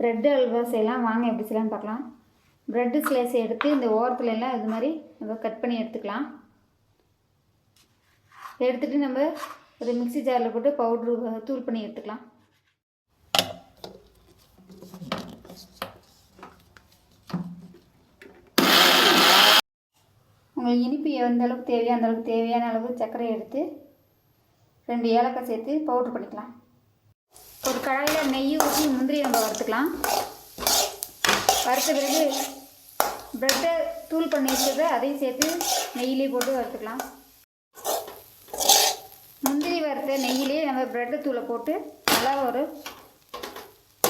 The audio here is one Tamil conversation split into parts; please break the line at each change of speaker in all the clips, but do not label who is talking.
ப்ரெட்டு அல்வா செய்யலாம். வாங்க எப்படி செய்யலாம்னு பார்க்கலாம். ப்ரெட்டு ஸ்லைஸ் எடுத்து இந்த ஓரத்துல எல்லாம் இது மாதிரி நம்ம கட் பண்ணி எடுத்துக்கலாம். எடுத்துகிட்டு நம்ம ஒரு மிக்சி ஜாரில் போட்டு பவுட்ரு தூள் பண்ணி எடுத்துக்கலாம். உங்களுக்கு இனிப்பு எந்த அளவுக்கு தேவையோ அந்த அளவுக்கு தேவையான அளவு சர்க்கரை எடுத்து ரெண்டு ஏலக்காய் சேர்த்து பவுட்ரு பண்ணிக்கலாம். ஒரு கடாயில் நெய் ஊற்றி முந்திரி நம்ம வறுத்துக்கலாம். வறுத்த பிறகு ப்ரெட்டை தூள் பண்ணி வச்சதை அதையும் சேர்த்து நெய்யிலே போட்டு வறுத்துக்கலாம். முந்திரி வறுத்த நெய்யிலே நம்ம ப்ரெட்டு தூளை போட்டு நல்லா ஒரு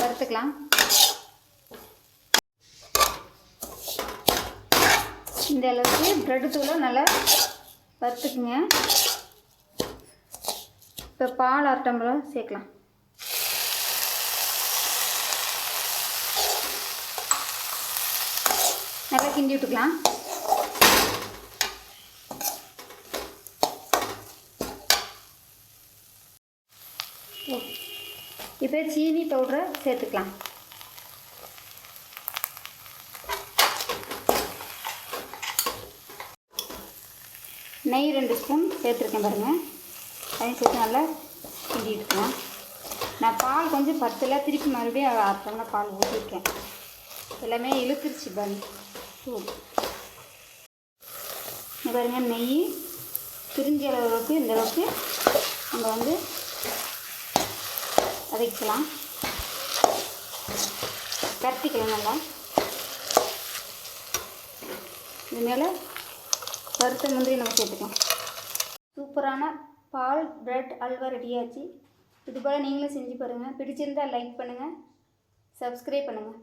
வறுத்துக்கலாம். இந்த அளவுக்கு ப்ரெட்டு தூளை நல்லா வறுத்துக்குங்க. இப்போ பால் அரை டம்ளர் சேர்க்கலாம். நல்லா கிண்டி விட்டுக்கலாம். இப்போ சீனி பவுடரை சேர்த்துக்கலாம். நெய் ரெண்டு ஸ்பூன் சேர்த்துருக்கேன் பாருங்கள் அதையும் சேர்த்து நல்லா கிண்டி விட்டுக்கலாம். நான் பால் கொஞ்சம் பத்தில் திருப்பி மறுபடியும் அரை பால் ஊற்றிருக்கேன் எல்லாமே இழுத்துருச்சு பாருங்க. தூள். பாருங்க நெய் பிரிஞ்ச அளவுக்கு இந்த அளவுக்கு நம்ம வந்து வதக்கலாம் கரட்டிக்கலாம் நல்லா. இது மேலே வறுத்த முந்திரி நம்ம சேர்த்துக்கலாம். சூப்பரான பால் பிரெட் அல்வா ரெடியாச்சு இது போல் நீங்களும் செஞ்சு பாருங்கள் பிடிச்சிருந்தால் லைக் பண்ணுங்கள் சப்ஸ்கிரைப் பண்ணுங்கள்